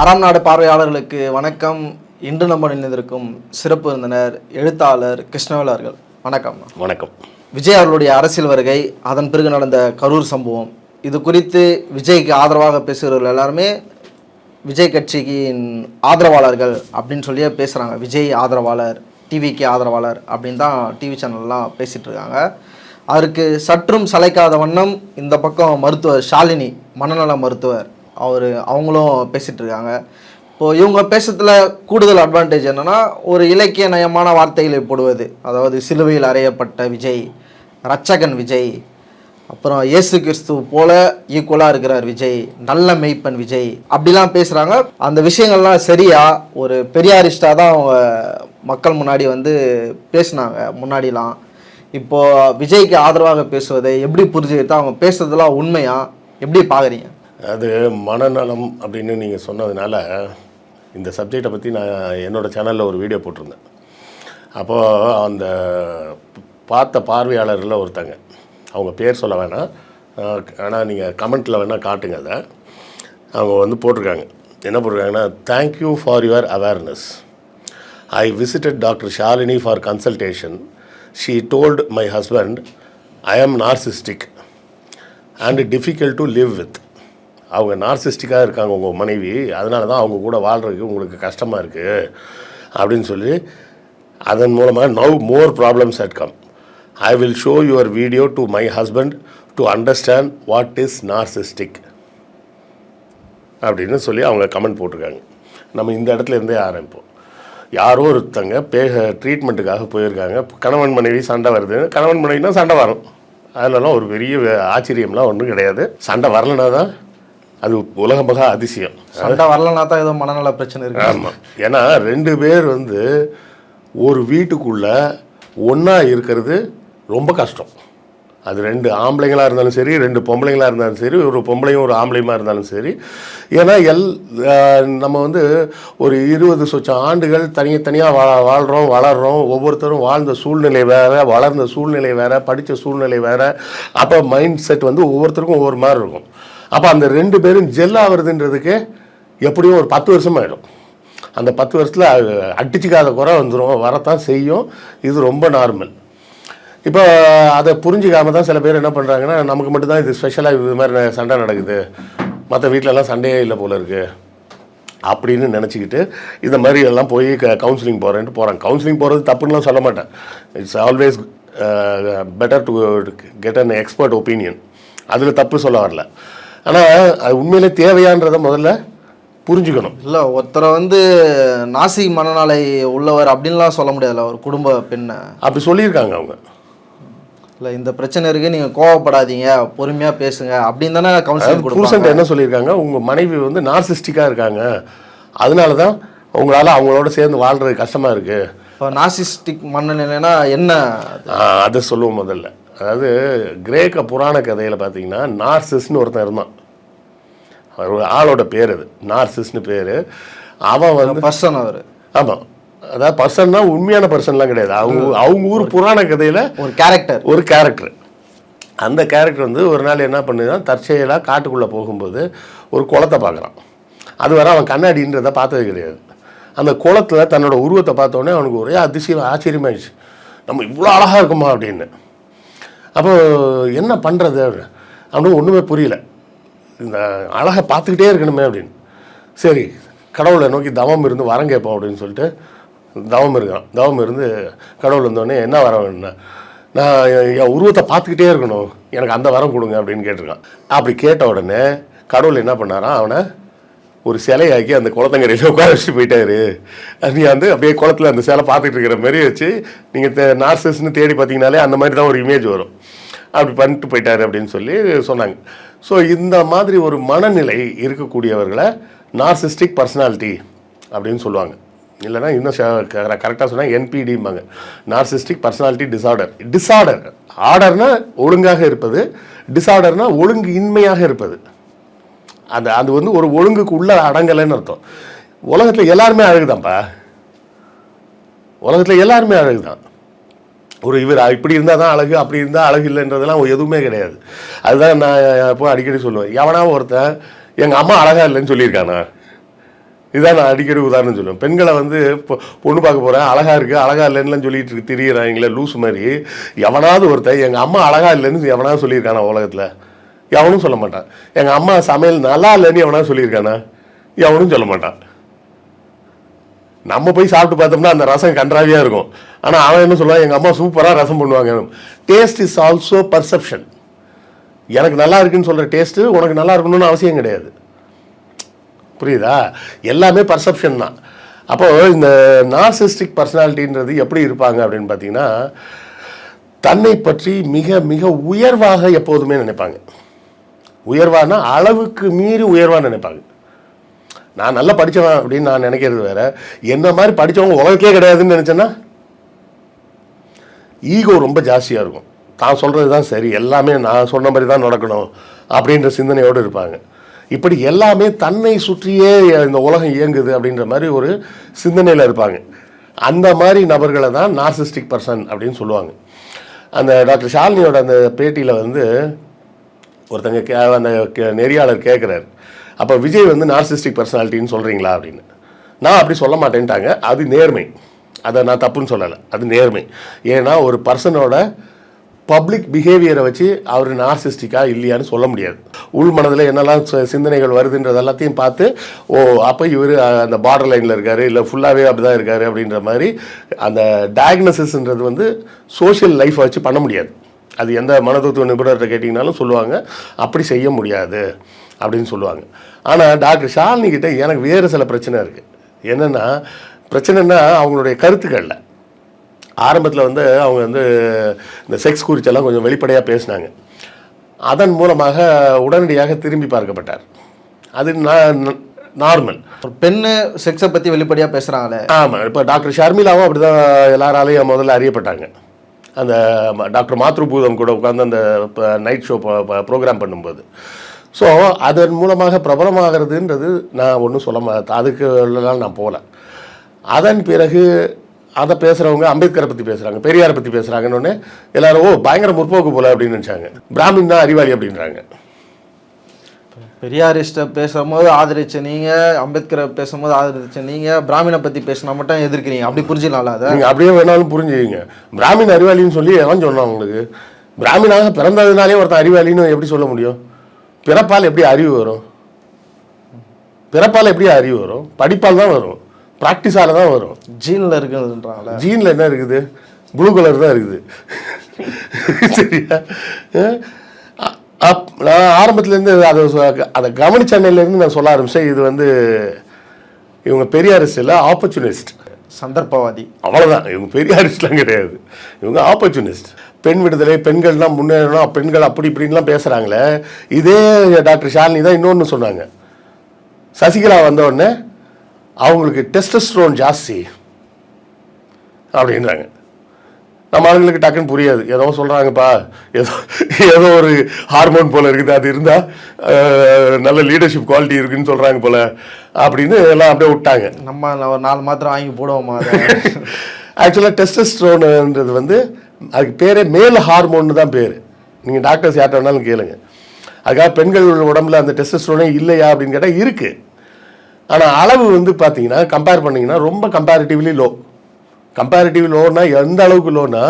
அறம் நாடு பார்வையாளர்களுக்கு வணக்கம். இன்று நம்ம நினைந்திருக்கும் சிறப்பு விருந்தினர் எழுத்தாளர் கிருஷ்ணவேல் அவர்கள். வணக்கம். வணக்கம். விஜய் அவர்களுடைய அரசியல் வருகை அதன் பிறகு நடந்த கரூர் சம்பவம் இது குறித்து விஜய்க்கு ஆதரவாக பேசுகிறவர்கள் எல்லாருமே விஜய் கட்சியின் ஆதரவாளர்கள் அப்படின்னு சொல்லியே பேசுகிறாங்க விஜய் ஆதரவாளர் டிவிக்கு ஆதரவாளர் அப்படின்னு தான் டிவி சேனல்லாம் பேசிகிட்டு இருக்காங்க. அதற்கு சற்றும் சளைக்காத வண்ணம் இந்த பக்கம் மருத்துவர் ஷாலினி மனநல மருத்துவர் அவர் அவங்களும் பேசிகிட்ருக்காங்க இப்போது இவங்க பேசுறதுல கூடுதல் அட்வான்டேஜ் என்னென்னா ஒரு இலக்கிய நயமான வார்த்தைகளை போடுவது. அதாவது சிலுவையில் அறையப்பட்ட விஜய் ரட்சகன் விஜய் அப்புறம் இயேசு கிறிஸ்து போல ஈக்குவலாக இருக்கிறார் விஜய் நல்ல மெய்ப்பன் விஜய் அப்படிலாம் பேசுகிறாங்க அந்த விஷயங்கள்லாம் சரியா ஒரு பெரியாரிஸ்டாக தான் அவங்க மக்கள் முன்னாடி வந்து பேசினாங்க முன்னாடிலாம். இப்போ விஜய்க்கு ஆதரவாக பேசுவதை எப்படி புரிஞ்சுக்கிட்டா அவங்க பேசுறதெல்லாம் உண்மையா? எப்படி பார்க்குறீங்க அது மனநலம் அப்படின்னு நீங்கள் சொன்னதுனால இந்த சப்ஜெக்டை பற்றி நான் என்னோடய சேனலில் ஒரு வீடியோ போட்டிருந்தேன். அப்போது அந்த பார்த்த பார்வையாளரில் ஒருத்தங்க அவங்க பேர் சொல்ல வேணாம். ஆனால் நீங்கள் கமெண்ட்டில் வேணால் காட்டுங்க அதை. அவங்க வந்து போட்டிருக்காங்க. என்ன போட்டிருக்காங்கன்னா thank you for your awareness I visited doctor Shalini for consultation she told my husband I am narcissistic and difficult to live with அவங்க நார்சிஸ்டிக்காக இருக்காங்க உங்கள் மனைவி. அதனால தான் அவங்க கூட வாழ்கிறதுக்கு உங்களுக்கு கஷ்டமாக இருக்குது அப்படின்னு சொல்லி அதன் மூலமாக now more problems at come I will show your video to my husband to understand what is narcissistic அப்படின்னு சொல்லி அவங்க கமெண்ட் போட்டிருக்காங்க. நம்ம இந்த இடத்துல இருந்தே ஆரம்பிப்போம். யாரோ ஒருத்தங்க பே ட்ரீட்மெண்ட்டுக்காக போயிருக்காங்க. கணவன் மனைவி சண்டை வருது. கணவன் மனைவினா சண்டை வரும். அதனால ஒரு பெரிய ஆச்சரியம்லாம் ஒன்றும் கிடையாது. சண்டை வரலனா தான் அது உலகமக அதிசயம். சண்டை வரலனா தான் ஏதோ மனநல பிரச்சனை இருக்கு. ஆமாம் ஏன்னா ரெண்டு பேர் வந்து ஒரு வீட்டுக்குள்ள ஒன்றா இருக்கிறது ரொம்ப கஷ்டம். அது ரெண்டு ஆம்பளைங்களாக இருந்தாலும் சரி ரெண்டு பொம்பளைங்களாக இருந்தாலும் சரி ஒரு பொம்பளையும் ஒரு ஆம்பளையுமா இருந்தாலும் சரி. ஏன்னா எல் நம்ம வந்து ஒரு இருபது சொச்சம் ஆண்டுகள் தனித்தனியாக வா வாழ்கிறோம் வளர்கிறோம் ஒவ்வொருத்தரும் வாழ்ந்த சூழ்நிலை வேறு வளர்ந்த சூழ்நிலை வேறு படித்த சூழ்நிலை வேறு. அப்போ மைண்ட் செட் வந்து ஒவ்வொருத்தருக்கும் ஒவ்வொரு மாதிரி இருக்கும். அப்போ அந்த ரெண்டு பேரும் ஜெல் ஆகுறதுன்றதுக்கு எப்படியும் ஒரு பத்து வருஷம் ஆகிடும் அந்த பத்து வருஷத்தில் அடிச்சுக்காத குறை வந்துடும் வரத்தான் செய்யும். இது ரொம்ப நார்மல் இப்போ அதை புரிஞ்சிக்காம தான் சில பேர் என்ன பண்ணுறாங்கன்னா நமக்கு மட்டும்தான் இது ஸ்பெஷலாக இது மாதிரி சண்டை நடக்குது. மற்ற வீட்டிலலாம் சண்டையே இல்லை போல இருக்கு. அப்படின்னு நினச்சிக்கிட்டு இந்த மாதிரி எல்லாம் போய் க கவுன்சிலிங் போகிறேன்ட்டு போகிறாங்க கவுன்சிலிங் போகிறது தப்புன்னுலாம் சொல்ல மாட்டேன். It's always better to get an expert opinion அதில் தப்பு சொல்ல வரல. ஆனால் அது உண்மையிலே தேவையான்றதை முதல்ல புரிஞ்சுக்கணும். இல்லை ஒருத்தரை வந்து நாசி மனநலை உள்ளவர் அப்படின்லாம் சொல்ல முடியாதுல்ல ஒரு குடும்ப பெண்ணை. அப்படி சொல்லியிருக்காங்க அவங்க. இல்லை இந்த பிரச்சனை இருக்கு நீங்கள் கோவப்படாதீங்க பொறுமையாக பேசுங்க அப்படின்னு தானே கவுன்சிலிங் புருஷன் என்ன சொல்லியிருக்காங்க? உங்கள் மனைவி வந்து நார்சிஸ்டிக்காக இருக்காங்க. அதனால தான் உங்களால் அவங்களோட சேர்ந்து வாழ்றது கஷ்டமாக இருக்குது இப்போ நாசிஸ்டிக் மனநிலைனா என்ன? அது? சொல்லுவோம் முதல்ல. அதாவது கிரேக்க புராண கதையில் பார்த்தீங்கன்னா நார்சிஸ்னு ஒருத்தன் இருந்தான். அவர் ஒரு ஆளோட பேர் அது. நார்சிஸ்னு பேர். அவன் வந்து பர்சன் அவர். ஆமாம் அதாவது பர்சன்னா உண்மையான பர்சன்லாம் கிடையாது. அவங்க அவங்க ஊர் புராண கதையில் ஒரு கேரக்டர் ஒரு கேரக்டர் அந்த கேரக்டர் வந்து ஒரு நாள் என்ன பண்ணுதான் தற்செயலாக காட்டுக்குள்ளே போகும்போது ஒரு குளத்தை பார்க்குறான். அது வரை அவன் கண்ணாடின்றதை பார்த்தது கிடையாது. அந்த குளத்தில் தன்னோட உருவத்தை பார்த்த உடனே அவனுக்கு ஒரே அதிசயம் ஆச்சரியமாயிடுச்சு. நம்ம இவ்வளோ அழகாக இருக்குமா அப்படின்னு. அப்போ என்ன பண்ணுறது அப்படின்னு ஒன்றுமே புரியல. இந்த அழகை பார்த்துக்கிட்டே இருக்கணுமே அப்படின்னு. சரி கடவுளை நோக்கி தவம் இருந்து வரம் கேட்போம் அப்படின்னு சொல்லிட்டு தவம் இருக்கான். தவம் இருந்து கடவுள் வந்தோடனே என்ன வர வேணும்னா நான் என் உருவத்தை பார்த்துக்கிட்டே இருக்கணும். எனக்கு அந்த வரம் கொடுங்க அப்படின்னு கேட்டிருக்கான். அப்படி கேட்ட உடனே கடவுள் என்ன பண்ணாரான் அவனை ஒரு சிலையாக்கி அந்த குளத்தங்கரையில் உட்கார வச்சுட்டு போயிட்டாரு. நீ வந்து அப்படியே குளத்துல அந்த சிலை பார்த்துட்டு இருக்கிற மாதிரி வச்சு நீங்கள் நார்சஸ்ன்னு தேடி பார்த்தீங்கனாலே அந்த மாதிரி தான் ஒரு இமேஜ் வரும். அப்படி பண்ணிட்டு போயிட்டாரு அப்படின்னு சொல்லி சொன்னாங்க. ஸோ இந்த மாதிரி ஒரு மனநிலை இருக்கக்கூடியவர்களை நார்சிஸ்டிக் பர்சனாலிட்டி அப்படின்னு சொல்லுவாங்க. இல்லைன்னா இன்னும் கரெக்டாக சொன்னால் என்பிடிம்பாங்க நார்சிஸ்டிக் பர்சனாலிட்டி டிசார்டர் டிசார்டர் ஆர்டர்னா ஒழுங்காக இருப்பது டிசார்டர்னா ஒழுங்கு இன்மையாக இருப்பது. அந்த அது வந்து ஒரு ஒழுங்குக்கு உள்ள அடங்கலைன்னு அர்த்தம். உலகத்தில் எல்லாருமே அழகுதான்ப்பா. உலகத்தில் எல்லாருமே அழகுதான். ஒரு இவர் இப்படி இருந்தால் தான் அழகு அப்படி இருந்தால் அழகு இல்லைன்றதெல்லாம் எதுவுமே கிடையாது. அதுதான் நான் எப்போ அடிக்கடி சொல்லுவேன். எவனா ஒருத்தன் எங்கள் அம்மா அழகாக இல்லைன்னு சொல்லியிருக்கானா? இதான் நான் அடிக்கடி உதாரணம் சொல்லுவேன். பெண்களை வந்து இப்போ பொண்ணு பார்க்க போகிறேன் அழகாக இருக்குது அழகா இல்லைன்னுலாம் சொல்லிட்டு இருக்கு திரியிறாங்களே லூஸ் மாதிரி. எவனாவது ஒருத்தன் எங்கள் அம்மா அழகா இல்லைன்னு எவனாவது சொல்லியிருக்கானா உலகத்தில்? எவனும் சொல்ல மாட்டான். எங்கள் அம்மா சமையல் நல்லா இல்லைன்னு எவனாவது சொல்லியிருக்கானா? எவனும் சொல்ல மாட்டான். நம்ம போய் சாப்பிட்டு பார்த்தோம்னா அந்த ரசம் கன்றாவியாக இருக்கும். ஆனால் அவன் என்ன சொல்லுவான்? எங்கள் அம்மா சூப்பராக ரசம் பண்ணுவாங்க. டேஸ்ட் இஸ் ஆல்சோ பர்செப்ஷன் எனக்கு நல்லா இருக்குன்னு சொல்கிற டேஸ்ட்டு உனக்கு நல்லா இருக்கணும்னு அவசியம் கிடையாது. புரியுதா? எல்லாமே பர்செப்ஷன் தான். அப்போது இந்த நார்சிஸ்டிக் பர்சனாலிட்டின்றது எப்படி இருப்பாங்க அப்படின்னு பார்த்தீங்கன்னா தன்னை பற்றி மிக மிக உயர்வாக எப்போதுமே நினைப்பாங்க. உயர்வானா அளவுக்கு மீறி உயர்வாக நினைப்பாங்க. நான் நல்லா படித்தவன் அப்படின்னு நான் நினைக்கிறது வேற. என்ன மாதிரி படித்தவங்க உலகக்கே கிடையாதுன்னு நினச்சேன்னா ஈகோ ரொம்ப ஜாஸ்தியாக இருக்கும். தான் சொல்கிறது தான் சரி எல்லாமே நான் சொன்ன மாதிரி தான் நடக்கணும் அப்படின்ற சிந்தனையோடு இருப்பாங்க. இப்படி எல்லாமே தன்னை சுற்றியே இந்த உலகம் இயங்குது அப்படின்ற மாதிரி ஒரு சிந்தனையில் இருப்பாங்க. அந்த மாதிரி நபர்களை தான் நார்சிஸ்டிக் பர்சன் அப்படின்னு சொல்லுவாங்க. அந்த டாக்டர் ஷாலினியோட அந்த பேட்டியில் வந்து ஒருத்தங்க கே அந்த நெறியாளர் கேட்குறாரு அப்போ விஜய் வந்து நார்சிஸ்டிக் பர்சனாலிட்டின்னு சொல்கிறீங்களா அப்படின்னு. நான் அப்படி சொல்ல மாட்டேன்ட்டாங்க. அது நேர்மை. அதை நான் தப்புன்னு சொல்லலை. அது நேர்மை. ஏன்னா ஒரு பர்சனோட பப்ளிக் பிஹேவியரை வச்சு அவர் நார்சிஸ்டிக்கா இல்லையான்னு சொல்ல முடியாது. உள் மனதில் என்னெல்லாம் சி- சிந்தனைகள் வருதுன்றது எல்லாத்தையும் பார்த்து ஓ அப்போ இவர் அந்த பார்டர் லைனில் இருக்கார் இல்லை ஃபுல்லாகவே அப்படி தான் இருக்கார் அப்படின்ற மாதிரி அந்த டயக்னசிஸ்ன்றது வந்து சோஷியல் லைஃப்பை வச்சு பண்ண முடியாது. அது எந்த மனதத்துவ நிபுணர்கிட்ட கேட்டிங்கனாலும் சொல்லுவாங்க அப்படி செய்ய முடியாது அப்படின்னு சொல்லுவாங்க. ஆனால் டாக்டர் ஷாலினி கிட்டே எனக்கு வேறு சில பிரச்சனை இருக்குது என்னென்னா பிரச்சனைன்னா அவங்களுடைய கருத்துக்களில். ஆரம்பத்தில் வந்து அவங்க வந்து இந்த செக்ஸ் குறிச்செல்லாம் கொஞ்சம் வெளிப்படையாக பேசினாங்க. அதன் மூலமாக உடனடியாக திரும்பி பார்க்கப்பட்டார். அது நார்மல் ஒரு பெண்ணு செக்ஸை பற்றி வெளிப்படையாக பேசுகிறாங்களே ஆமாம் இப்போ டாக்டர் ஷர்மிளாவும் அப்படி தான் எல்லாராலையும் முதல்ல அறியப்பட்டாங்க. அந்த டாக்டர் மாத்ருபூதம் கூட உட்காந்து அந்த நைட் ஷோ ப்ரோக்ராம் பண்ணும்போது. ஸோ அதன் மூலமாக பிரபலமாகிறதுன்றது நான் ஒன்றும் சொல்ல மா அதுக்கு நான் போகல. அதன் பிறகு அதை பேசுகிறவங்க அம்பேத்கரை பற்றி பேசுகிறாங்க பெரியாரை பற்றி பேசுகிறாங்கன்னு எல்லாரும் ஓ பயங்கர முற்போக்கு போல அப்படின்னு நினச்சாங்க. பிராமின் தான் அறிவாளி அப்படின்றாங்க. பெரியாரிஸ்ட்டை பேசும்போது ஆதரிச்ச நீங்கள் அம்பேத்கரை பேசும்போது ஆதரிச்ச நீங்கள் பிராமணை பற்றி பேசினா மட்டும் எதிர்க்கிறீங்க. அப்படி புரிஞ்சிடலாம்ல அதை? நீங்கள் அப்படியே வேணாலும் புரிஞ்சுக்கிங்க. பிராமின் அறிவாளின்னு சொல்லி எவன் சொன்னான் உங்களுக்கு? பிராமினாக பிறந்ததுனாலே ஒருத்தன் அறிவாளின்னு எப்படி சொல்ல முடியும்? பிறப்பால் எப்படி அறிவு வரும்? பிறப்பால் எப்படி அறிவு வரும்? படிப்பால் தான் வரும். ப்ராக்டிஸால தான் வரும். ஜீனில் இருக்குன்றாங்களே ஜீனில் என்ன இருக்குது? ப்ளூ கலர் தான் இருக்குது. சரியா? அப் நான் ஆரம்பத்துலேருந்து அதை அதை கவனிச்ச அன்னையிலேருந்து நான் சொல்ல ஆரம்பித்தேன் இது வந்து இவங்க பெரியாரிஸ்ட் இல்லை ஆப்பர்ச்சுனிஸ்ட் சந்தர்ப்பவாதி. அவ்வளோதான் இவங்க பெரியாரிஸ்ட்லாம் கிடையாது. இவங்க ஆப்பர்ச்சுனிஸ்ட் பெண் விடுதலை பெண்கள்லாம் முன்னேறணும் பெண்கள் அப்படி இப்படின்லாம் பேசுகிறாங்களே இதே டாக்டர் ஷாலினி தான் இன்னொன்று சொன்னாங்க. சசிகலா வந்த உடனே அவங்களுக்கு டெஸ்டஸ்ட்ரோன் ஜாஸ்தி அப்படின்றாங்க. நம்ம ஆளுங்களுக்கு டக்குன்னு புரியாது. ஏதோ சொல்கிறாங்கப்பா ஏதோ ஏதோ ஒரு ஹார்மோன் போல இருக்குது. அது இருந்தால் நல்ல லீடர்ஷிப் குவாலிட்டி இருக்குன்னு சொல்கிறாங்க போல அப்படின்னு எல்லாம் அப்படியே விட்டாங்க. நம்ம ஒரு நாலு மாத்திரம் வாங்கி போடுவோமா? ஆக்சுவலாக டெஸ்டஸ்ட்ரோன்ன்றது வந்து அதுக்கு பேரே மேல் ஹார்மோன்னு தான் பேர். நீங்கள் டாக்டர்ஸ் யார்ட்ட வேணாலும் கேளுங்க. அதுக்காக பெண்கள் உடம்புல அந்த டெஸ்டஸ்ட்ரோனே இல்லையா அப்படின்னு கேட்டால் இருக்குது ஆனால் அளவு வந்து பார்த்தீங்கன்னா கம்பேர் பண்ணிங்கன்னா ரொம்ப கம்பேரிட்டிவ்லி லோ கம்பேரிட்டிவ் லோனா எந்த அளவுக்கு லோனா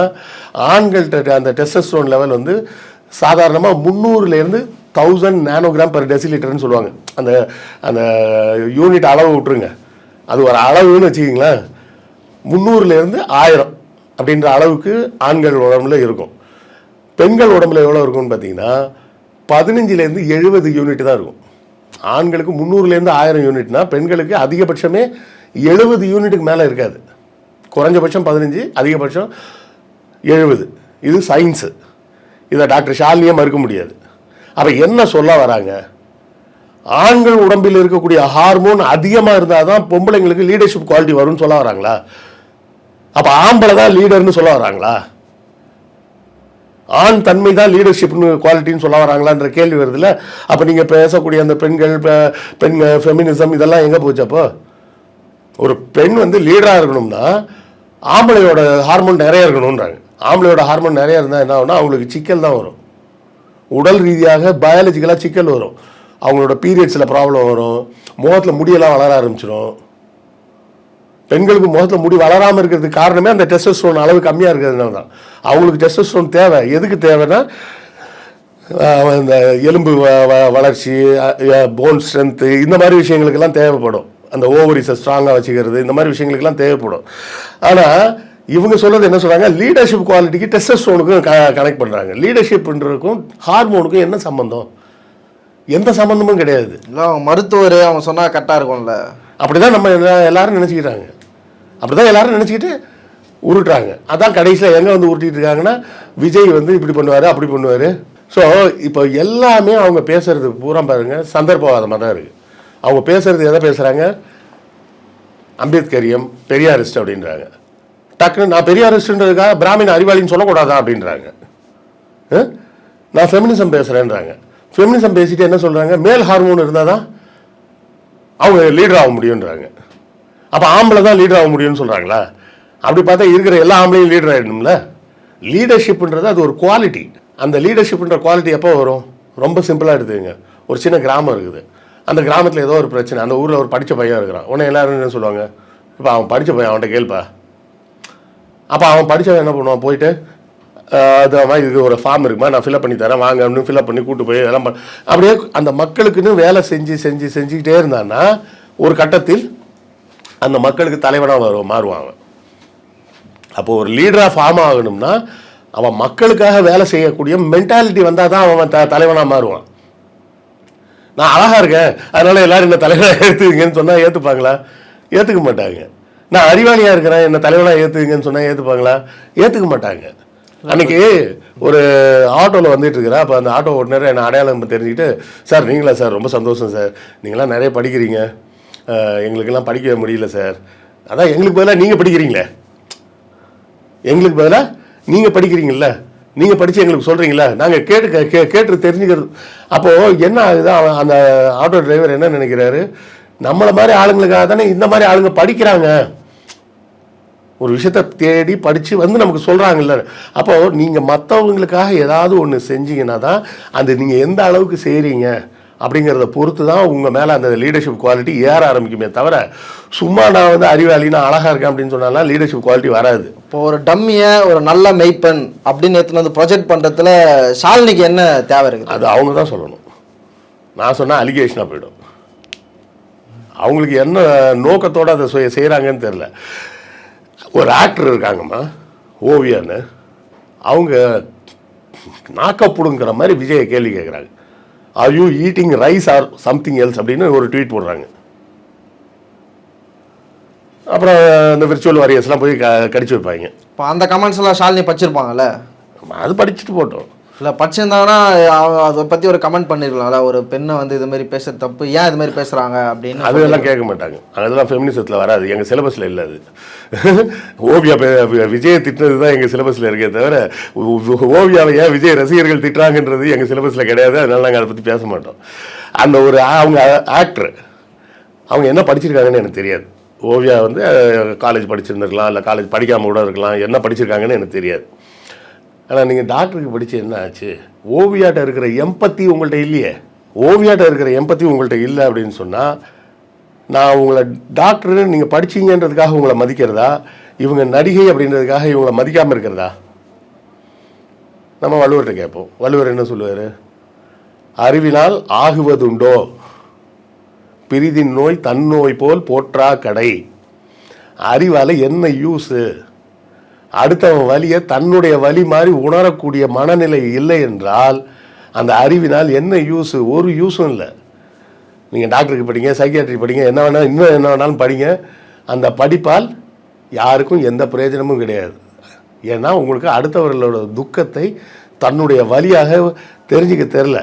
ஆண்கள்கிட்ட அந்த டெஸ்டஸ்டோன் லெவல் வந்து சாதாரணமாக முந்நூறுலேருந்து தௌசண்ட் நேனோகிராம் பர் டெசிலிட்டர்னு சொல்லுவாங்க. அந்த அந்த யூனிட் அளவு விட்டுருங்க. அது ஒரு அளவுன்னு வச்சுக்கிங்களேன். முந்நூறுலேருந்து ஆயிரம் அப்படின்ற அளவுக்கு ஆண்கள் உடம்புல இருக்கும். பெண்கள் உடம்புல எவ்வளோ இருக்கும்னு பார்த்தீங்கன்னா பதினஞ்சுலேருந்து எழுபது யூனிட் தான் இருக்கும். ஆண்களுக்கு முந்நூறுலேருந்து ஆயிரம் யூனிட்னா பெண்களுக்கு அதிகபட்சமே எழுபது யூனிட்டுக்கு மேலே இருக்காது. குறைஞ்சபட்சம் பதினஞ்சு அதிகபட்சம் எழுபது. இது சயின்ஸு. இதை டாக்டர் ஷாலினியே மறுக்க முடியாது. அப்போ என்ன சொல்ல வராங்க? ஆண்கள் உடம்பில் இருக்கக்கூடிய ஹார்மோன் அதிகமாக இருந்தால் தான் பொம்பளைங்களுக்கு லீடர்ஷிப் குவாலிட்டி வரும்னு சொல்ல வராங்களா? அப்போ ஆம்பளை தான் லீடர்னு சொல்ல வராங்களா? ஆண் தன்மை தான் லீடர்ஷிப்னு குவாலிட்டின்னு சொல்ல வராங்களான்ற கேள்வி வருதுல்ல? அப்போ நீங்கள் பேசக்கூடிய அந்த பெண்கள் பெண்கள் ஃபெமினிசம் இதெல்லாம் எங்கே போச்சு அப்போ? ஒரு பெண் வந்து லீடராக இருக்கணும்னா ஆம்பளையோட ஹார்மோன் நிறைய இருக்கணுன்றாங்க ஆம்பளையோட ஹார்மோன் நிறைய இருந்தால் என்ன ஆகும்னா அவங்களுக்கு சிக்கல் தான் வரும். உடல் ரீதியாக பயாலஜிக்கலாக சிக்கல் வரும். அவங்களோட பீரியட்ஸில் ப்ராப்ளம் வரும். முகத்தில் முடியெல்லாம் வளர ஆரம்பிச்சிடும் பெண்களுக்கு முகத்தில் முடி வளராமல் இருக்கிறதுக்கு காரணமே அந்த டெஸ்டஸ்ட்ரோன் அளவு கம்மியாக இருக்கிறதுனால தான். அவங்களுக்கு டெஸ்டஸ்ட்ரோன் தேவை. எதுக்கு தேவைன்னா இந்த எலும்பு வளர்ச்சி போன் ஸ்ட்ரென்த்து இந்த மாதிரி விஷயங்களுக்கெல்லாம் தேவைப்படும். அந்த ஓவரிஸை ஸ்ட்ராங்காக வச்சுக்கிறது இந்த மாதிரி விஷயங்களுக்கெல்லாம் தேவைப்படும். ஆனால் இவங்க சொல்றது என்ன சொல்றாங்க? லீடர்ஷிப் குவாலிட்டிக்கு டெஸ்டஸ்ட்ரோனுக்கும் கனெக்ட் பண்ணுறாங்க லீடர்ஷிப்ன்றதுக்கும் ஹார்மோனுக்கும் என்ன சம்பந்தம்? எந்த சம்பந்தமும் கிடையாது. இல்லை அவன் மருத்துவர் அவன் சொன்னா கரெக்டாக இருக்கும்ல. அப்படிதான் நம்ம எல்லா- எல்லாரும் நினச்சிக்கிறாங்க. அப்படிதான் எல்லாரும் நினச்சிக்கிட்டு உருட்டுறாங்க. அதான் கடைசியில் எங்கே வந்து உருட்டிகிட்டு இருக்காங்கன்னா விஜய் வந்து இப்படி பண்ணுவார் அப்படி பண்ணுவார். ஸோ இப்போ எல்லாமே அவங்க பேசுறது பூரா பாருங்கள் சந்தர்ப்பவாதமாக தான் இருக்குது அவங்க பேசுறது எதை பேசுகிறாங்க அம்பேத்கரியம் பெரியாரிஸ்ட் அப்படின்றாங்க. டக்குன்னு நான் பெரியாரிஸ்ட்ன்றதுக்காக பிராமின் அறிவாளின்னு சொல்லக்கூடாதா அப்படின்றாங்க. நான் ஃபெமினிசம் பேசுகிறேன்றாங்க ஃபெமினிசம் பேசிட்டு என்ன சொல்கிறாங்க மேல் ஹார்மோன் இருந்தால் தான் அவங்க லீடர் ஆக முடியுன்றாங்க அப்போ ஆம்பளை தான் லீடர் ஆக முடியும்னு சொல்கிறாங்களா அப்படி பார்த்தா இருக்கிற எல்லா ஆம்பளையும் லீடர் ஆகிடணும்ல லீடர்ஷிப்ன்றது அது ஒரு குவாலிட்டி அந்த லீடர்ஷிப்ன்ற குவாலிட்டி எப்போ வரும்? ரொம்ப சிம்பிளாக எடுத்துக்கங்க. ஒரு சின்ன கிராமம் இருக்குது. அந்த கிராமத்தில் ஏதோ ஒரு பிரச்சனை. அந்த ஊரில் ஒரு படித்த பையன் இருக்கிறான். உடனே எல்லாரும் என்ன சொல்லுவாங்க? இப்போ அவன் படித்த பையன் அவன்கிட்ட கேள்ப்பா. அப்போ அவன் படித்தவன் என்ன பண்ணுவான்? போயிட்டு அது அவன் இதுக்கு ஒரு ஃபார்ம் இருக்குமா? நான் ஃபில்அப் பண்ணி தரேன். வாங்க அப்படின்னு ஃபில்அப் பண்ணி கூட்டு போய் அதெல்லாம் அப்படியே அந்த மக்களுக்குன்னு வேலை செஞ்சு செஞ்சு செஞ்சுக்கிட்டே இருந்தான்னா ஒரு கட்டத்தில் அந்த மக்களுக்கு தலைவனாக வரும் மாறுவான் அவன் அப்போ ஒரு லீடராக ஃபார்ம் ஆகணும்னா அவன் மக்களுக்காக வேலை செய்யக்கூடிய மென்டாலிட்டி வந்தால் தான் அவன் த தலைவனாக மாறுவான். நான் அழகாக இருக்கேன். அதனால் எல்லாரும் என்ன தலைவனாக ஏற்றுக்குங்கன்னு சொன்னால் ஏற்றுப்பாங்களா ஏற்றுக்க மாட்டாங்க. நான் அறிவாளியாக இருக்கிறேன். என்ன தலைவனாக ஏற்றுக்குங்கன்னு சொன்னால் ஏற்றுப்பாங்களா ஏற்றுக்க மாட்டாங்க. அன்னைக்கு ஒரு ஆட்டோவில் வந்துட்டு இருக்கிறா. அப்போ அந்த ஆட்டோ ஓட்டுநர் என்னை அடையாளம் தெரிஞ்சுக்கிட்டு சார் நீங்களா சார்? ரொம்ப சந்தோஷம் சார். நீங்களாம் நிறைய படிக்கிறீங்க. எங்களுக்கெல்லாம் படிக்க முடியல சார் அதான் எங்களுக்கு பதிலாக நீங்கள் படிக்கிறீங்களே? எங்களுக்கு பதிலாக நீங்கள் படிக்கிறீங்கள நீங்கள் படித்து எங்களுக்கு சொல்கிறீங்களா நாங்கள் கேட்டு கே- கேட்டு தெரிஞ்சுக்கிறது. அப்போது என்ன ஆகுது? அவன் அந்த ஆட்டோ டிரைவர் என்ன நினைக்கிறாரு? நம்மளை மாதிரி ஆளுங்களுக்காக தானே இந்த மாதிரி ஆளுங்க படிக்கிறாங்க. ஒரு விஷயத்த தேடி படித்து வந்து நமக்கு சொல்கிறாங்கல்ல அப்போது நீங்கள் மற்றவங்களுக்காக ஏதாவது ஒன்று செஞ்சீங்கன்னா தான் அந்த நீங்கள் எந்த அளவுக்கு செய்கிறீங்க அப்படிங்கிறத பொறுத்து தான் உங்கள் மேலே அந்த லீடர்ஷிப் குவாலிட்டி ஏற ஆரம்பிக்குமே தவிர சும்மா நான் வந்து அறிவாளி நான் அழகாக இருக்கேன் அப்படின்னு சொன்னாலாம் லீடர்ஷிப் குவாலிட்டி வராது. இப்போ ஒரு டம்மியை ஒரு நல்ல மெய்ப்பெண் அப்படின்னு எடுத்துன்னு வந்து ப்ரொஜெக்ட் பண்ணுறதுல ஷாலினிக்கு என்ன தேவை இருக்குது? அது அவங்க தான் சொல்லணும். நான் சொன்னால் அலிகேஷனாக போயிடும். அவங்களுக்கு என்ன நோக்கத்தோடு அதை செய்- செய்கிறாங்கன்னு தெரில ஒரு ஆக்டர் இருக்காங்கம்மா ஓவியான்னு. அவங்க நாக்கப்புடுங்கிற மாதிரி விஜயை கேள்வி கேட்குறாங்க are you eating rice or something else அப்படின்னு ஒரு ட்வீட் போடுறாங்க. அப்புறம் இந்த விர்ச்சுவல் வாரியர்ஸ்லாம் போய் க கடிச்சு வைப்பாங்க. இப்போ அந்த கமெண்ட்ஸ் எல்லாம் ஷாலினி படிச்சிருப்பாங்கல்ல? அது படிச்சுட்டு போட்டோம். இல்லை படிச்சிருந்தாங்கன்னா அவங்க அதை பற்றி ஒரு கமெண்ட் பண்ணிருக்கலாம்ல. ஒரு பெண்ணை வந்து இது மாதிரி பேசுறது தப்பு. ஏன் இது மாதிரி பேசுகிறாங்க அப்படின்னு அதெல்லாம் கேட்க மாட்டாங்க. அதெல்லாம் ஃபெமினிசத்தில் வராது. எங்கள் சிலபஸில் இல்லை அது. ஓவியா விஜயை திட்டினது தான் எங்கள் சிலபஸில் இருக்கே தவிர ஓவியாவை ஏன் விஜய் ரசிகர்கள் திட்டுறாங்கன்றது எங்கள் சிலபஸில் கிடையாது. அதனால நாங்கள் அதை பற்றி பேச மாட்டோம். அந்த ஒரு அவங்க ஆக்டர் அவங்க என்ன படிச்சிருக்காங்கன்னு எனக்கு தெரியாது. ஓவியா வந்து காலேஜ் படிச்சிருந்துருக்கலாம் இல்லை காலேஜ் படிக்காமல் கூட இருக்கலாம். என்ன படிச்சிருக்காங்கன்னு எனக்கு தெரியாது. ஆனால் நீங்கள் டாக்டருக்கு படித்து என்ன ஆச்சு? ஓவியாட்ட இருக்கிற எம்பத்தி உங்கள்கிட்ட இல்லையே. ஓவியாட்ட இருக்கிற எம்பத்தி உங்கள்கிட்ட இல்லை அப்படின்னு சொன்னால் நான் உங்களை டாக்டர்னு நீங்கள் படிச்சீங்கன்றதுக்காக உங்களை மதிக்கிறதா? இவங்க நடிகை அப்படின்றதுக்காக இவங்களை மதிக்காமல் இருக்கிறதா? நம்ம வள்ளுவர்கிட்ட கேட்போம். வள்ளுவர் என்ன சொல்லுவார்? அறிவினால் ஆகுவதுண்டோ? பிரிதின் நோய் தன்னோய் போல் போற்றா கடை. அறிவால் என்ன யூஸு அடுத்தவன் வலியை தன்னுடைய வலி மாதிரி உணரக்கூடிய மனநிலை இல்லை என்றால் அந்த அறிவினால் என்ன யூஸு ஒரு யூஸும் இல்லை. நீங்கள் டாக்டருக்கு படிங்க சைக்கியாட்ரி படிங்க என்ன வேணால் இன்னும் என்ன வேணாலும் படிங்க. அந்த படிப்பால் யாருக்கும் எந்த பிரயோஜனமும் கிடையாது. ஏன்னா உங்களுக்கு அடுத்தவர்களோட துக்கத்தை தன்னுடைய வழியாக தெரிஞ்சுக்க தெரில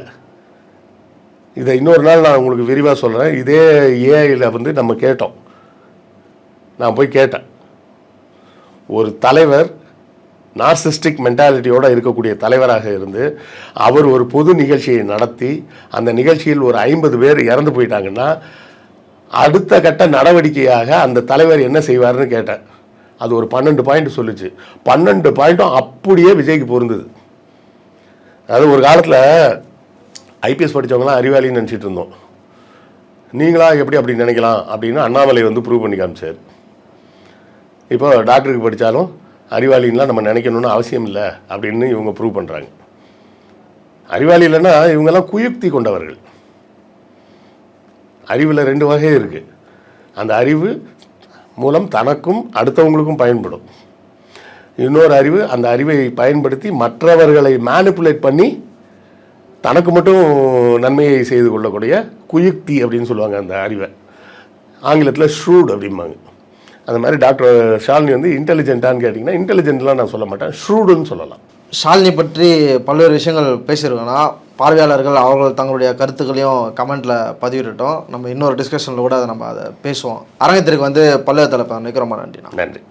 இதை இன்னொரு நாள் நான் உங்களுக்கு விரிவாக சொல்கிறேன் இதே ஏஐயில் வந்து நம்ம கேட்டோம். நான் போய் கேட்டேன். ஒரு தலைவர் நார்சிஸ்டிக் மென்டாலிட்டியோடு இருக்கக்கூடிய தலைவராக இருந்து அவர் ஒரு பொது நிகழ்ச்சியை நடத்தி அந்த நிகழ்ச்சியில் ஒரு ஐம்பது பேர் இறந்து போயிட்டாங்கன்னா அடுத்த கட்ட நடவடிக்கையாக அந்த தலைவர் என்ன செய்வார்னு கேட்டேன். அது ஒரு பன்னெண்டு பாயிண்ட் சொல்லுச்சு. பன்னெண்டு பாயிண்ட்டும் அப்படியே விஜய்க்கு பொருந்தது. அதாவது ஒரு காலத்தில் ஐபிஎஸ் படித்தவங்களாம் அறிவாளின்னு நினச்சிட்டு இருந்தோம். நீங்களா எப்படி அப்படி நினைக்கலாம் அப்படின்னு அண்ணாமலை வந்து ப்ரூவ் பண்ணி காமிச்சார். இப்போ டாக்டருக்கு படித்தாலும் அறிவாளின்லாம் நம்ம நினைக்கணும்னு அவசியம் இல்லை அப்படின்னு இவங்க ப்ரூவ் பண்ணுறாங்க அறிவாளி இல்லைன்னா இவங்கெல்லாம் குயுக்தி கொண்டவர்கள். அறிவில் ரெண்டு வகை இருக்குது அந்த அறிவு மூலம் தனக்கும் அடுத்தவங்களுக்கும் பயன்படும். இன்னொரு அறிவு அந்த அறிவை பயன்படுத்தி மற்றவர்களை மேனிப்புலேட் பண்ணி தனக்கு மட்டும் நன்மையை செய்து கொள்ளக்கூடிய குயுக்தி அப்படின்னு சொல்லுவாங்க அந்த அறிவை. ஆங்கிலத்தில் ஷ்ரூட் அப்படிம்பாங்க. அந்த மாதிரி டாக்டர் ஷாலினி வந்து இன்டெலிஜென்ட்டான்னு கேட்டிங்கன்னா இன்டெலிஜென்ட்லாம் நான் சொல்ல மாட்டேன். ஷ்ரூடுன்னு சொல்லலாம். ஷாலினி பற்றி பல்வேறு விஷயங்கள் பேசியிருக்கோன்னா பார்வையாளர்கள் அவர்கள் தங்களுடைய கருத்துக்களையும் கமெண்ட்டில் பதிவிடட்டும். நம்ம இன்னொரு டிஸ்கஷனில் கூட அதை நம்ம அதை பேசுவோம். அரங்கத்திற்கு வந்து பல்வேறு தலைப்பு நிற்கிறோமா நன்றிண்ணா. நன்றி.